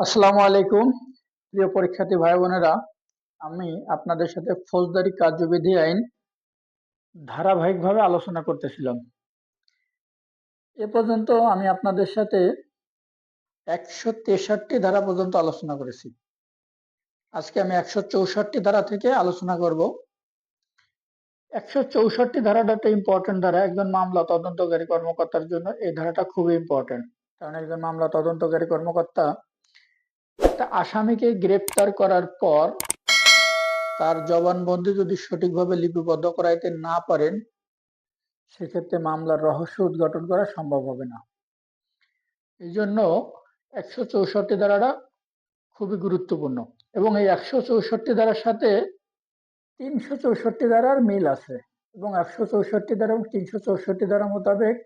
আসসালামু আলাইকুম। প্রিয় পরীক্ষার্থী ভাই বোনেরা, আমি আপনাদের সাথে ফৌজদারি কার্যবিধি আইন ধারাবাহিকভাবে আলোচনা করতেছিলাম। এ পর্যন্ত আমি আপনাদের সাথে একশো তেষট্টি ধারা পর্যন্ত আলোচনা করেছি। আজকে আমি একশো চৌষট্টি ধারা থেকে আলোচনা করব। একশো চৌষট্টি ধারাটা একটা ইম্পর্টেন্ট ধারা। একজন মামলা তদন্তকারী কর্মকর্তার জন্য এই ধারাটা খুবই ইম্পর্টেন্ট কারণ একজন মামলা তদন্তকারী কর্মকর্তা একটা আসামিকে গ্রেপ্তার করার পর তার জবানবন্দি যদি সঠিকভাবে লিপিবদ্ধ করাইতে না পারেন, সেক্ষেত্রে মামলার রহস্য উদ্ঘাটন করা সম্ভব হবে না। এই জন্য একশো চৌষট্টি ধারাটা খুবই গুরুত্বপূর্ণ এবং এই একশো চৌষট্টি ধারার সাথে তিনশো চৌষট্টি ধারার মিল আছে এবং একশো চৌষট্টি ধারা এবং তিনশো চৌষট্টি ধারা মোতাবেক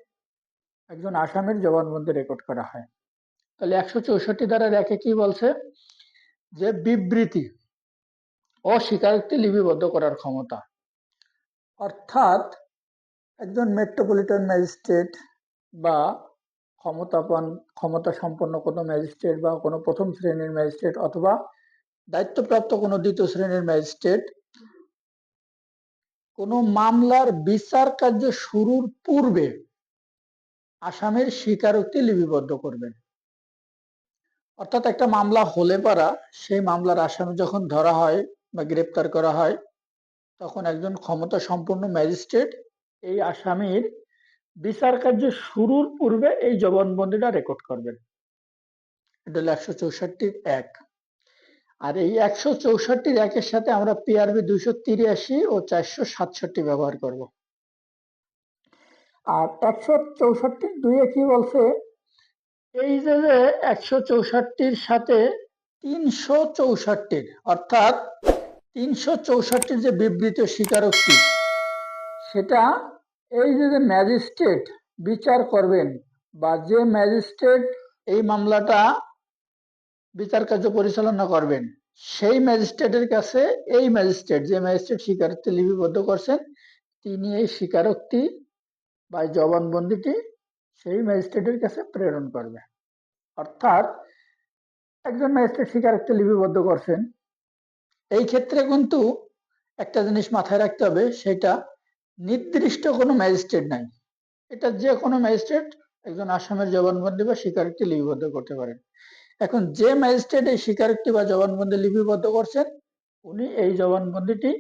একজন আসামির জবানবন্দি রেকর্ড করা হয়। তাহলে একশো চৌষট্টি ধারার একে কি বলছে? যে বিবৃতি ও স্বীকারোক্তি লিপিবদ্ধ করার ক্ষমতা। অর্থাৎ একজন মেট্রোপলিটন ম্যাজিস্ট্রেট বা ক্ষমতাপন ক্ষমতা সম্পন্ন কোনো ম্যাজিস্ট্রেট বা কোনো প্রথম শ্রেণির ম্যাজিস্ট্রেট অথবা দায়িত্বপ্রাপ্ত কোনো দ্বিতীয় শ্রেণির ম্যাজিস্ট্রেট কোনো মামলার বিচার কার্য শুরুর পূর্বে আসামের স্বীকারোক্তি লিপিবদ্ধ করবেন। অর্থাৎ একটা মামলা হলে পারা, সেই মামলার আসামি যখন ধরা হয় বা গ্রেপ্তার করা হয়, তখন একজন ক্ষমতা সম্পন্ন ম্যাজিস্ট্রেট এই আসামির বিচার কার্য শুরুর পূর্বে এই জবানবন্দিটা রেকর্ড করবেন। এটা হলো একশো চৌষট্টির এক। আর এই একশো চৌষট্টির একের সাথে আমরা পিআরবি দুইশো তিরাশি ও চারশো সাতষট্টি ব্যবহার করব। আর একশো চৌষট্টি দুইয়ে কি বলছে? এই যে একশো চৌষট্টির সাথে তিনশো চৌষট্টির, অর্থাৎ তিনশো চৌষট্টির যে বিবৃত স্বীকারোক্তি, সেটা এই যে ম্যাজিস্ট্রেট বিচার করবেন বা যে ম্যাজিস্ট্রেট এই মামলাটা বিচার কার্য পরিচালনা করবেন, সেই ম্যাজিস্ট্রেটের কাছে এই ম্যাজিস্ট্রেট, যে ম্যাজিস্ট্রেট স্বীকারোক্তি লিপিবদ্ধ করছেন, তিনি এই স্বীকারোক্তি বা জবানবন্দিটি সেই ম্যাজিস্ট্রেটের কাছে প্রেরণ করবে অর্থাৎ একজন ম্যাজিস্ট্রেট স্বীকারোক্তি লিপিবদ্ধ করছেন। এই ক্ষেত্রে কিন্তু একটা জিনিস মাথায় রাখতে হবে, সেটা নির্দিষ্ট কোনো ম্যাজিস্ট্রেট নাই। এটা যে কোনো ম্যাজিস্ট্রেট একজন আসামের জবানবন্দি বা স্বীকারোক্তি লিপিবদ্ধ করতে পারেন। এখন যে ম্যাজিস্ট্রেট এই স্বীকারোক্তি বা জবানবন্দি লিপিবদ্ধ করছেন, উনি এই জবানবন্দিটি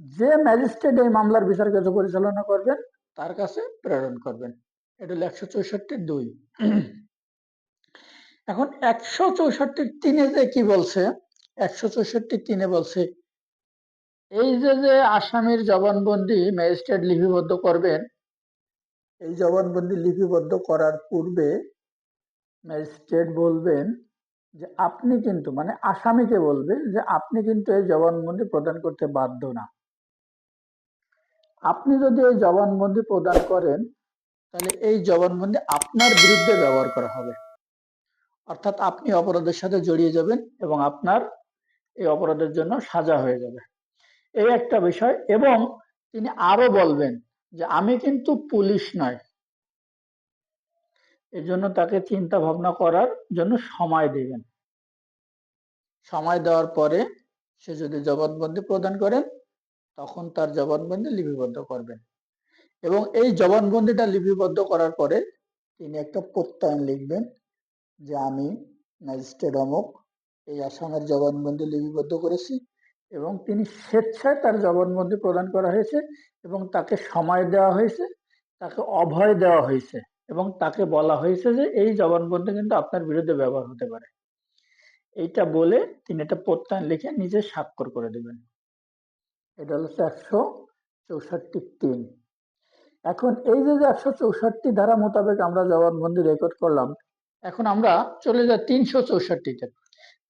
যে ম্যাজিস্ট্রেট এই মামলার বিচার কার্য পরিচালনা করবেন, তার কাছে প্রেরণ করবেন। এটা হলো একশো চৌষট্টি দুই। এখন একশো চৌষট্টি তিনে যে কি বলছে? একশো চৌষট্টি তিনে বলছে, এই যে যে আসামির জবানবন্দি ম্যাজিস্ট্রেট লিপিবদ্ধ করবেন, এই জবানবন্দি লিপিবদ্ধ করার পূর্বে ম্যাজিস্ট্রেট বলবেন যে আপনি কিন্তু মানে আসামিকে বলবে যে আপনি কিন্তু এই জবানবন্দি প্রদান করতে বাধ্য না। আপনি যদি এই জবানবন্দি প্রদান করেন, তাহলে এই জবানবন্দি আপনার বিরুদ্ধে ব্যবহার করা হবে। অর্থাৎ আপনি অপরাধের সাথে জড়িয়ে যাবেন এবং আপনার এই অপরাধের জন্য সাজা হয়ে যাবে। এই একটা বিষয় এবং তিনি আরও বলবেন যে, আমি কিন্তু পুলিশ নয়। এই জন্য তাকে চিন্তা ভাবনা করার জন্য সময় দিবেন। সময় দেওয়ার পরে সে যদি জবানবন্দি প্রদান করেন, তখন তার জবানবন্দি লিপিবদ্ধ করবেন। এবং এই জবানবন্দিটা লিপিবদ্ধ করার পরে তিনি একটা প্রত্যয়ন লিখবেন। যে আমি ম্যাজিস্ট্রেট অমুক, এই আসামের জবানবন্দি লিপিবদ্ধ করেছি এবং তিনি স্বেচ্ছায় তার জবানবন্দি প্রদান করা হয়েছে এবং তাকে সময় দেওয়া হয়েছে, তাকে অভয় দেওয়া হয়েছে এবং তাকে বলা হয়েছে যে এই জবানবন্দি কিন্তু আপনার বিরুদ্ধে ব্যবহার হতে পারে। এইটা বলে তিনি একটা প্রত্যয়ন লিখে নিজে স্বাক্ষর করে দেবেন। এটা হচ্ছে একশো চৌষট্টি তিন। এখন এই যে একশো চৌষট্টি ধারা মোতাবেক আমরা জবানবন্দি রেকর্ড করলাম এখন আমরা চলে যাই তিনশো চৌষট্টিতে।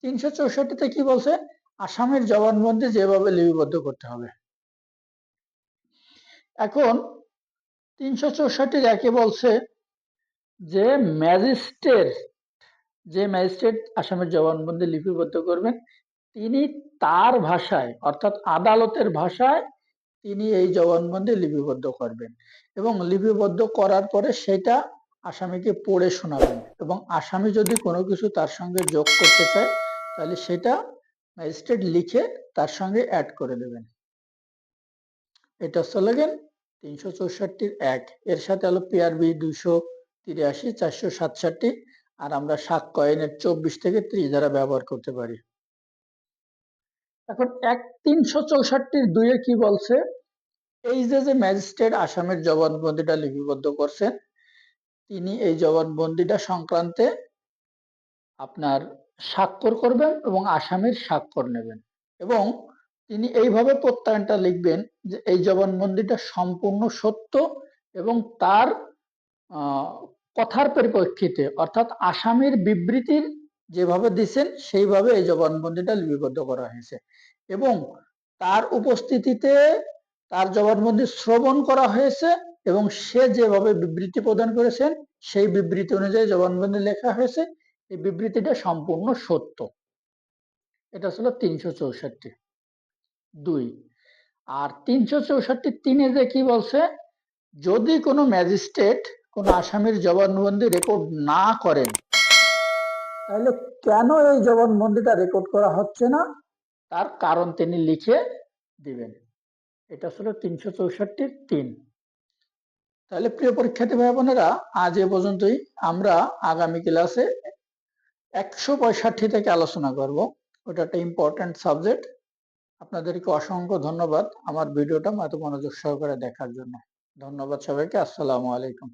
তিনশো চৌষট্টিতে কি বলছে? আসামের জবানবন্দি যেভাবে লিপিবদ্ধ করতে হবে। এখন তিনশো চৌষট্টির একে বলছে যে ম্যাজিস্ট্রেট যে ম্যাজিস্ট্রেট আসামের জবানবন্দি লিপিবদ্ধ করবেন, তিনি তার ভাষায়, অর্থাৎ আদালতের ভাষায় তিনি এই জবানবন্দি লিপিবদ্ধ করবেন। এবং লিপিবদ্ধ করার পরে সেটা আসামিকে পড়ে শোনাবেন এবং আসামি যদি কোনো কিছু তার সঙ্গে যোগ করতে চায়, তাহলে সেটা ম্যাজিস্ট্রেট লিখে তার সঙ্গে অ্যাড করে দেবেন। এটা চলে গেল তিনশো চৌষট্টির এক। এর সাথে হলো পিআরবি দুইশো তিরাশি, চারশো সাতষট্টি, আর আমরা সাত কয়েনের চব্বিশ থেকে ত্রিশ দ্বারা ব্যবহার করতে পারি। এখন এক তিনশো চৌষট্টির দুইয়ে কি বলছে? এই যে যে ম্যাজিস্ট্রেট আসামের জবানবন্দিটা লিপিবদ্ধ করছেন তিনি এই জবানবন্দিটা সংক্রান্তে আপনার স্বাক্ষর করবেন এবং আসামির স্বাক্ষর নেবেন। এবং তিনি এইভাবে প্রত্যয়নটা লিখবেন যে এই জবানবন্দিটা সম্পূর্ণ সত্য এবং তার কথার পরিপ্রেক্ষিতে অর্থাৎ আসামির বিবৃতির যেভাবে দিছেন সেইভাবে এই জবানবন্দিটা লিপিবদ্ধ করা হয়েছে। এবং তার উপস্থিতিতে তার জবানবন্দি শ্রবণ করা হয়েছে এবং সে যেভাবে বিবৃতি প্রদান করেছেন সেই বিবৃতি অনুযায়ী জবানবন্দি লেখা হয়েছে। এই বিবৃতিটা সম্পূর্ণ সত্য। এটা ছিল তিনশো চৌষট্টি। দুই। আর তিনশো চৌষট্টি তিনে যে কি বলছে, যদি কোনো ম্যাজিস্ট্রেট কোনো আসামির জবানবন্দি রেকর্ড না করেন, তাহলে কেন এই জবানবন্দিটা রেকর্ড করা হচ্ছে না? তার কারণ তিনি লিখে দিবেন। এটা ছিল তিনশো চৌষট্টির তিন। তাহলে প্রিয় পরীক্ষার্থী ভাই বোনেরা আজ এ পর্যন্তই। আমরা আগামী ক্লাসে একশো পঁয়ষট্টি থেকে আলোচনা করব। ওটা একটা ইম্পর্টেন্ট সাবজেক্ট আপনাদেরকে অসংখ্য ধন্যবাদ আমার ভিডিওটা এত মনোযোগ সহকারে দেখার জন্য। ধন্যবাদ সবাইকে। আসসালামু আলাইকুম।